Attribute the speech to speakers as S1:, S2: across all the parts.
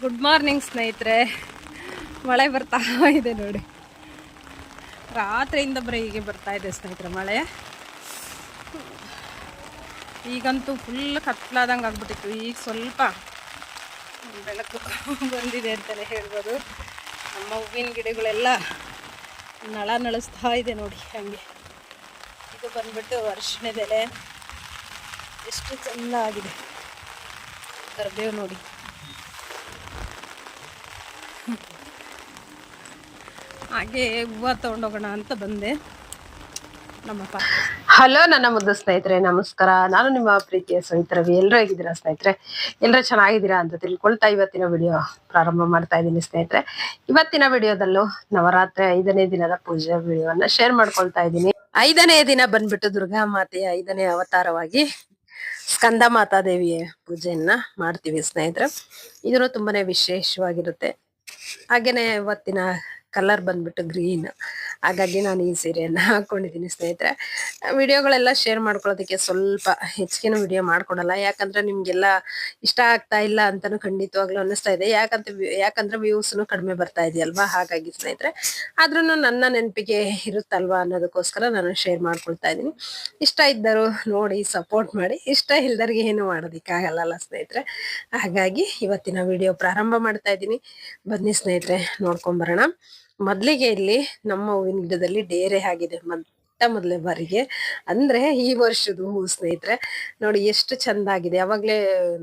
S1: Good morning ಸ್ನೇಹಿತರೆ. ಮಳೆ ಬರ್ತಾ ಇದೆ ನೋಡಿ. ರಾತ್ರಿಯಿಂದ ಬರೀ ಹೀಗೆ ಬರ್ತಾ ಇದೆ ಸ್ನೇಹಿತರೆ ಮಳೆ. ಈಗಂತೂ ಫುಲ್ ಕತ್ಲಾದಂಗೆ ಆಗ್ಬಿಟ್ಟಿತ್ತು. ಈಗ ಸ್ವಲ್ಪ ಬೆಳಕು ಬಂದಿದೆ ಅಂತಲೇ ಹೇಳ್ಬೋದು. ನಮ್ಮ ಹೂವಿನ ಗಿಡಗಳೆಲ್ಲ ನಳ ನಳಿಸ್ತಾ ಇದೆ ನೋಡಿ ಹಾಗೆ. ಇದು ಬಂದ್ಬಿಟ್ಟು ಅರಿಶಿಣದೆಲೆ ಎಷ್ಟು ಚೆಂದ ಆಗಿದೆ ಕರ್ಬೇವು ನೋಡಿ. ಹಾಗೆ ಹೂವು ತೊಗೊಂಡೋಗೋಣ ಅಂತ ಬಂದೆ. ನಮ್ಮಪ್ಪ
S2: ಹಲೋ ನನ್ನ ಮುದ್ದು ಸ್ನೇಹಿತರೆ, ನಮಸ್ಕಾರ. ನಾನು ನಿಮ್ಮ ಪ್ರೀತಿಯ ಸ್ನೇಹಿತರವಿ ರವಿ ಎಲ್ಲರೂ ಹೇಗಿದ್ದೀರಾ ಸ್ನೇಹಿತರೆ? ಎಲ್ಲರೂ ಚೆನ್ನಾಗಿದ್ದೀರಾ ಅಂತ ತಿಳ್ಕೊಳ್ತಾ ಇವತ್ತಿನ ವಿಡಿಯೋ ಪ್ರಾರಂಭ ಮಾಡ್ತಾ ಇದ್ದೀನಿ ಸ್ನೇಹಿತರೆ. ಇವತ್ತಿನ ವಿಡಿಯೋದಲ್ಲೂ ನವರಾತ್ರಿ ಐದನೇ ದಿನದ ಪೂಜೆ ವಿಡಿಯೋವನ್ನ ಶೇರ್ ಮಾಡ್ಕೊಳ್ತಾ ಇದ್ದೀನಿ. ಐದನೇ ದಿನ ಬಂದ್ಬಿಟ್ಟು ದುರ್ಗಾ ಮಾತೆಯ ಐದನೇ ಅವತಾರವಾಗಿ ಸ್ಕಂದ ಮಾತಾದೇವಿಯ ಪೂಜೆಯನ್ನ ಮಾಡ್ತೀವಿ ಸ್ನೇಹಿತರೆ. ಇದನ್ನು ತುಂಬಾನೇ ವಿಶೇಷವಾಗಿರುತ್ತೆ. ಹಾಗೇನೆ ಇವತ್ತಿನ ಕಲರ್ ಬಂದ್ಬಿಟ್ಟು ಗ್ರೀನ್ ಹಾಗಾಗಿ ನಾನು ಈ ಸೀರೆಯನ್ನು ಹಾಕೊಂಡಿದ್ದೀನಿ ಸ್ನೇಹಿತರೆ. ವಿಡಿಯೋಗಳೆಲ್ಲ ಶೇರ್ ಮಾಡ್ಕೊಳ್ಳೋದಕ್ಕೆ ಸ್ವಲ್ಪ ಹೆಚ್ಚಿನ ವಿಡಿಯೋ ಮಾಡ್ಕೊಡಲ್ಲ. ಯಾಕಂದ್ರೆ ನಿಮ್ಗೆಲ್ಲ ಇಷ್ಟ ಆಗ್ತಾ ಇಲ್ಲ ಅಂತಾನು ಖಂಡಿತವಾಗ್ಲೂ ಅನ್ನಿಸ್ತಾ ಇದೆ. ಯಾಕಂತ ಯಾಕಂದ್ರೆ ವ್ಯೂಸ್ನು ಕಡಿಮೆ ಬರ್ತಾ ಇದೆಯಲ್ವಾ? ಹಾಗಾಗಿ ಸ್ನೇಹಿತರೆ ಆದ್ರೂ ನನ್ನ ನೆನಪಿಗೆ ಇರುತ್ತಲ್ವಾ ಅನ್ನೋದಕ್ಕೋಸ್ಕರ ನಾನು ಶೇರ್ ಮಾಡ್ಕೊಳ್ತಾ ಇದ್ದೀನಿ. ಇಷ್ಟ ಇದ್ದರು ನೋಡಿ ಸಪೋರ್ಟ್ ಮಾಡಿ. ಇಷ್ಟ ಇಲ್ದರಿಗೆ ಏನು ಮಾಡೋದಕ್ಕಾಗಲ್ಲ ಸ್ನೇಹಿತರೆ. ಹಾಗಾಗಿ ಇವತ್ತಿನ ವಿಡಿಯೋ ಪ್ರಾರಂಭ ಮಾಡ್ತಾ ಇದ್ದೀನಿ. ಬನ್ನಿ ಸ್ನೇಹಿತರೆ, ನೋಡ್ಕೊಂಬರೋಣ. ಮೊದಲಿಗೆ ಇಲ್ಲಿ ನಮ್ಮ ಹೂವಿನ ಗಿಡದಲ್ಲಿ ಡೇರೆ ಆಗಿದೆ. ಮೊಟ್ಟ ಮೊದಲೇ ಬಾರಿಗೆ. ಅಂದ್ರೆ ಈ ವರ್ಷದ ಹೂ, ಸ್ನೇಹಿತರೆ, ನೋಡಿ ಎಷ್ಟು ಚಂದ ಆಗಿದೆ ಅವಾಗ್ಲೇ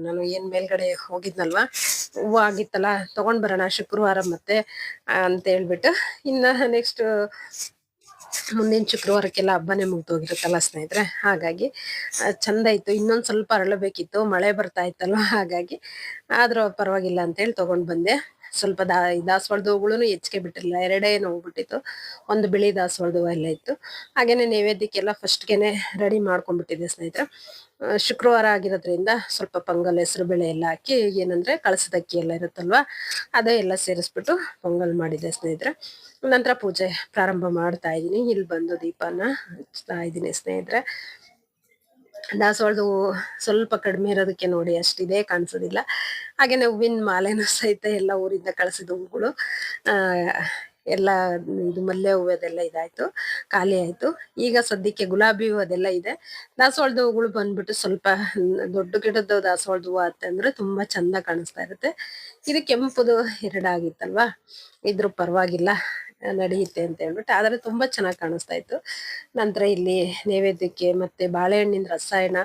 S2: ನಾನು ಏನ್ ಮೇಲ್ಗಡೆ ಹೋಗಿದ್ನಲ್ವಾ? ಹೂವು ಆಗಿತ್ತಲ್ಲ, ತಗೊಂಡ್ ಬರೋಣ ಶುಕ್ರವಾರ ಮತ್ತೆ ಅಂತ ಹೇಳ್ಬಿಟ್ಟು ಇನ್ನ ನೆಕ್ಸ್ಟ್ ಮುಂದಿನ ಶುಕ್ರವಾರಕ್ಕೆಲ್ಲ ಹಬ್ಬನೇ ಮುಗ್ದೋಗಿರುತ್ತಲ್ಲ ಸ್ನೇಹಿತರೆ. ಹಾಗಾಗಿ ಚಂದ ಇತ್ತು. ಇನ್ನೊಂದು ಸ್ವಲ್ಪ ಅರಳಬೇಕಿತ್ತು. ಮಳೆ ಬರ್ತಾ ಇತ್ತಲ್ವ? ಹಾಗಾಗಿ ಆದ್ರೂ ಪರವಾಗಿಲ್ಲ ಅಂತೇಳಿ ತಗೊಂಡ್ ಬಂದೆ. ಸ್ವಲ್ಪ ದಾ ದಾಸವಾಳದ ಹೂಗಳು ಹೆಚ್ಚಿಗೆ ಬಿಟ್ಟಿರಲಿಲ್ಲ. ಎರಡೇ ಹೋಗ್ಬಿಟ್ಟಿತ್ತು ಒಂದು ಬಿಳಿ ದಾಸವಾಳದ ಹೂವು ಎಲ್ಲ ಇತ್ತು. ಹಾಗೇನೆ ನೈವೇದ್ಯಕ್ಕೆಲ್ಲ ಫಸ್ಟ್ಗೆನೆ ರೆಡಿ ಮಾಡ್ಕೊಂಡ್ಬಿಟ್ಟಿದ್ದೆ ಸ್ನೇಹಿತರೆ. ಶುಕ್ರವಾರ ಆಗಿರೋದ್ರಿಂದ ಸ್ವಲ್ಪ ಪೊಂಗಲ್ ಹೆಸರು ಬೇಳೆ ಎಲ್ಲ ಹಾಕಿ ಏನಂದ್ರೆ ಕಳಸದ ಅಕ್ಕಿ ಎಲ್ಲ ಇರುತ್ತಲ್ವಾ, ಅದೇ ಎಲ್ಲ ಸೇರಿಸ್ಬಿಟ್ಟು ಪೊಂಗಲ್ ಮಾಡಿದ್ದೆ ಸ್ನೇಹಿತರೆ. ನಂತರ ಪೂಜೆ ಪ್ರಾರಂಭ ಮಾಡ್ತಾ ಇದ್ದೀನಿ. ಇಲ್ಲಿ ಬಂದು ದೀಪನ ಹಚ್ತಾ ಇದ್ದೀನಿ ಸ್ನೇಹಿತರೆ. ದಾಸವಾಳದ ಸ್ವಲ್ಪ ಕಡಿಮೆ ಇರೋದಕ್ಕೆ ನೋಡಿ ಅಷ್ಟಿದೆ, ಕಾಣಿಸೋದಿಲ್ಲ. ಹಾಗೇನೆ ಹೂವಿನ ಮಾಲೆನೂ ಸಹಿತ ಎಲ್ಲ ಊರಿಂದ ಕಳಿಸಿದ ಹೂಗಳು. ಎಲ್ಲ ಇದು ಮಲ್ಲೆ ಹೂವು ಅದೆಲ್ಲ ಇದಾಯ್ತು, ಖಾಲಿ ಆಯ್ತು. ಈಗ ಸದ್ಯಕ್ಕೆ ಗುಲಾಬಿ ಹೂವು ಅದೆಲ್ಲ ಇದೆ. ದಾಸವಾಳದ ಹೂಗಳು ಬಂದ್ಬಿಟ್ಟು ಸ್ವಲ್ಪ ದೊಡ್ಡ ಗಿಡದ ದಾಸವಾಳದ ಹೂವು ಅಂತಂದ್ರೆ ತುಂಬಾ ಚಂದ ಕಾಣಿಸ್ತಾ ಇರುತ್ತೆ. ಇದು ಕೆಂಪುದು ಎರಡಾಗಿತ್ತಲ್ವಾ? ಇದ್ರ ಪರವಾಗಿಲ್ಲ, ನಡೆಯುತ್ತೆ ಅಂತ ಹೇಳ್ಬಿಟ್ಟು, ಆದ್ರೆ ತುಂಬಾ ಚೆನ್ನಾಗಿ ಕಾಣಿಸ್ತಾ ಇತ್ತು. ನಂತರ ಇಲ್ಲಿ ನೈವೇದ್ಯಕ್ಕೆ ಮತ್ತೆ ಬಾಳೆಹಣ್ಣಿನ ರಸಾಯನ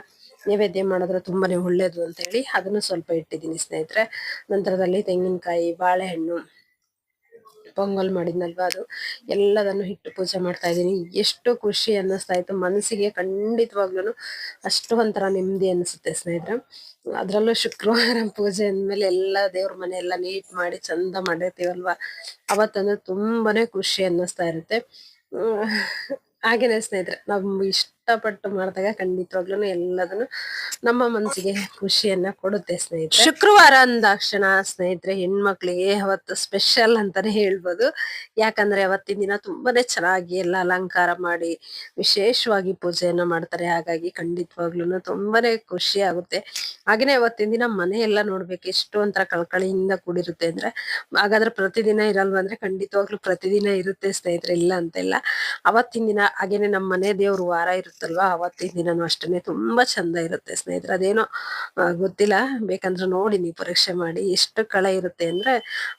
S2: ನೈವೇದ್ಯ ಮಾಡಿದ್ರೆ ತುಂಬಾನೇ ಒಳ್ಳೇದು ಅಂತ ಹೇಳಿ ಅದನ್ನು ಸ್ವಲ್ಪ ಇಟ್ಟಿದ್ದೀನಿ ಸ್ನೇಹಿತರೆ. ನಂತರದಲ್ಲಿ ತೆಂಗಿನಕಾಯಿ, ಬಾಳೆಹಣ್ಣು, ಪೊಂಗಲ್ ಮಾಡಿದ್ನಲ್ವಾ ಅದು. ಎಲ್ಲದನ್ನು ಹಿಟ್ಟು ಪೂಜೆ ಮಾಡ್ತಾ ಇದ್ದೀನಿ. ಎಷ್ಟು ಖುಷಿ ಅನ್ನಿಸ್ತಾ ಇತ್ತು. ಮನಸ್ಸಿಗೆ ಖಂಡಿತವಾಗ್ಲೂ ಅಷ್ಟು ಒಂಥರ ನೆಮ್ಮದಿ ಅನಿಸುತ್ತೆ ಸ್ನೇಹಿತರೆ. ಅದರಲ್ಲೂ ಶುಕ್ರವಾರ ಪೂಜೆ ಅಂದಮೇಲೆ ಎಲ್ಲ ದೇವ್ರ ಮನೆ ಎಲ್ಲ ನೀಟ್ ಮಾಡಿ ಚಂದ ಮಾಡಿರ್ತೀವಲ್ವಾ? ಅವತ್ತಂದ್ರೆ ತುಂಬಾನೇ ಖುಷಿ ಅನ್ನಿಸ್ತಾ ಇರುತ್ತೆ. ಹಾಗೇನೆ ಸ್ನೇಹಿತರೆ ನಾವು ಇಷ್ಟಪಟ್ಟು ಮಾಡಿದಾಗ ಖಂಡಿತವಾಗ್ಲೂ ಎಲ್ಲದನ್ನು ನಮ್ಮ ಮನಸ್ಸಿಗೆ ಖುಷಿಯನ್ನ ಕೊಡುತ್ತೆ ಸ್ನೇಹಿತರೆ. ಶುಕ್ರವಾರ ಅಂದಾಕ್ಷಣ ಸ್ನೇಹಿತರೆ, ಹೆಣ್ಮಕ್ಳಿಗೆ ಅವತ್ತು ಸ್ಪೆಷಲ್ ಅಂತಾನೆ ಹೇಳ್ಬೋದು. ಯಾಕಂದ್ರೆ ಅವತ್ತಿನ ದಿನ ತುಂಬಾನೇ ಚೆನ್ನಾಗಿ ಎಲ್ಲ ಅಲಂಕಾರ ಮಾಡಿ ವಿಶೇಷವಾಗಿ ಪೂಜೆಯನ್ನ ಮಾಡ್ತಾರೆ. ಹಾಗಾಗಿ ಖಂಡಿತವಾಗ್ಲೂ ತುಂಬಾನೇ ಖುಷಿ ಆಗುತ್ತೆ. ಹಾಗೇನೆ ಅವತ್ತಿನ ದಿನ ಮನೆ ಎಲ್ಲ ನೋಡ್ಬೇಕು ಎಷ್ಟು ಒಂಥರ ಕಳ್ಕಳಿಯಿಂದ ಕೂಡಿರುತ್ತೆ ಅಂದ್ರೆ. ಹಾಗಾದ್ರೆ ಪ್ರತಿದಿನ ಇರಲ್ವಾ ಅಂದ್ರೆ ಖಂಡಿತವಾಗ್ಲೂ ಪ್ರತಿದಿನ ಇರುತ್ತೆ ಸ್ನೇಹಿತರೆ, ಇಲ್ಲ ಅಂತಿಲ್ಲ. ಅವತ್ತಿನ ದಿನ ಹಾಗೇನೆ ನಮ್ಮ ಮನೆ ದೇವ್ರ ವಾರ ಇರುತ್ತಲ್ವಾ ಅವತ್ತಿನ ದಿನನೂ ಅಷ್ಟೇ ತುಂಬಾ ಚಂದ ಇರುತ್ತೆ ಸ್ನೇಹಿತರೆ. ಅದೇನೋ ಗೊತ್ತಿಲ್ಲ. ಬೇಕಂದ್ರೆ ನೋಡಿ ನೀವು ಪರೀಕ್ಷೆ ಮಾಡಿ ಎಷ್ಟು ಕಳೆ ಇರುತ್ತೆ ಅಂದ್ರೆ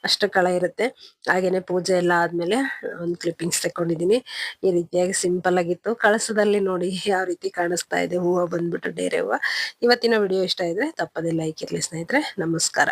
S2: ಅಷ್ಟು ಕಳೆ ಇರುತ್ತೆ. ಹಾಗೇನೆ ಪೂಜೆ ಎಲ್ಲ ಆದಮೇಲೆ ಒಂದು ಕ್ಲಿಪ್ಪಿಂಗ್ಸ್ ತಕೊಂಡಿದೀನಿ ಈ ರೀತಿಯಾಗಿ ಸಿಂಪಲ್ ಆಗಿತ್ತು. ಕಳಸದಲ್ಲಿ ನೋಡಿ ಯಾವ ರೀತಿ ಕಾಣಿಸ್ತಾ ಇದೆ. ಹೂವು ಬಂದ್ಬಿಟ್ಟು ಡೇರೆ ಹೂವು. ಇವತ್ತಿನ ವಿಡಿಯೋ ಇಷ್ಟ ಇದ್ರೆ ತಪ್ಪದೆ ಲೈಕ್ ಇರ್ಲಿ ಸ್ನೇಹಿತರೆ. ನಮಸ್ಕಾರ.